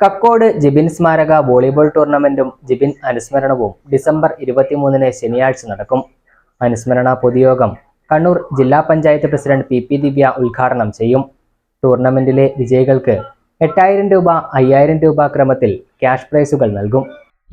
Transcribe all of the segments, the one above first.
കക്കോട് ജിബിൻ സ്മാരക വോളിബോൾ ടൂർണമെന്റും ജിബിൻ അനുസ്മരണവും ഡിസംബർ ഇരുപത്തിമൂന്നിന് ശനിയാഴ്ച നടക്കും. അനുസ്മരണ പൊതുയോഗം കണ്ണൂർ ജില്ലാ panchayat president P P Divya ഉദ്ഘാടനം ചെയ്യും. ടൂർണമെന്റിലെ വിജയികൾക്ക് എട്ടായിരം രൂപ അയ്യായിരം രൂപ ക്രമത്തിൽ ക്യാഷ് പ്രൈസുകൾ നൽകും.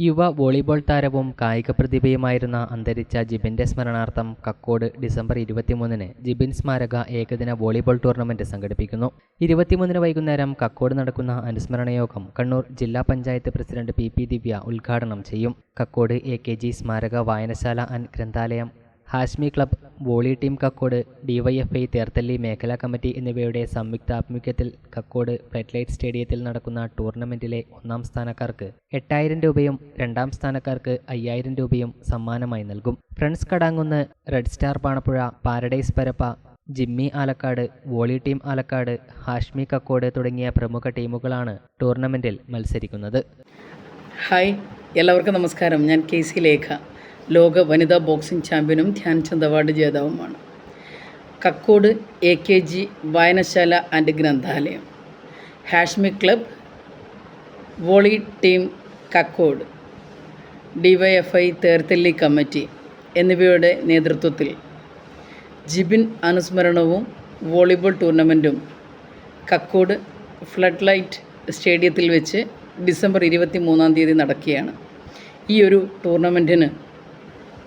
യുവ വോളിബോൾ താരവും കായിക പ്രതിഭയുമായിരുന്ന അന്തരിച്ച ജിബിന്റെ സ്മരണാർത്ഥം കക്കോട് ഡിസംബർ ഇരുപത്തിമൂന്നിന് ജിബിൻ സ്മാരക ഏകദിന വോളിബോൾ ടൂർണമെന്റ് സംഘടിപ്പിക്കുന്നു. ഇരുപത്തിമൂന്നിന് വൈകുന്നേരം കക്കോട് നടക്കുന്ന അനുസ്മരണ യോഗം കണ്ണൂർ ജില്ലാ panchayat president P P Divya ഉദ്ഘാടനം ചെയ്യും. കക്കോട് എ കെ ജി സ്മാരക വായനശാല and ഗ്രന്ഥാലയം Hashmi club volley team Kakkod DYFI Therthally മേഖലാ കമ്മിറ്റി എന്നിവയുടെ സംയുക്താഭിമുഖ്യത്തിൽ കക്കോട് ഫ്ലഡ്ലൈറ്റ് സ്റ്റേഡിയത്തിൽ നടക്കുന്ന ടൂർണമെന്റിലെ ഒന്നാം സ്ഥാനക്കാർക്ക് എട്ടായിരം രൂപയും രണ്ടാം സ്ഥാനക്കാർക്ക് അയ്യായിരം രൂപയും സമ്മാനമായി നൽകും. Friends Kadangunnu red star Panappuzha paradise Parappa Jimmy Alakkad volley team Alakkad Hashmi Kakkod തുടങ്ങിയ പ്രമുഖ ടീമുകളാണ് ടൂർണമെന്റിൽ മത്സരിക്കുന്നത്. ഹായ് എല്ലാവർക്കും നമസ്കാരം. ഞാൻ കെ സി ലേഖ. ലോക വനിതാ ബോക്സിംഗ് ചാമ്പ്യനും ധ്യാൻചന്ദ് അവാർഡ് ജേതാവുമാണ്. കക്കോട് എ കെ ജി വായനശാല and ഗ്രന്ഥാലയം. Hashmi club volley team Kakkod DYFI Therthally committee എന്നിവയുടെ നേതൃത്വത്തിൽ ജിബിൻ അനുസ്മരണവും വോളിബോൾ ടൂർണമെന്റും കക്കോട് ഫ്ലഡ് ലൈറ്റ് സ്റ്റേഡിയത്തിൽ വെച്ച് ഡിസംബർ ഇരുപത്തി മൂന്നാം തീയതി നടക്കുകയാണ്. ഈ ഒരു ടൂർണമെന്റിന്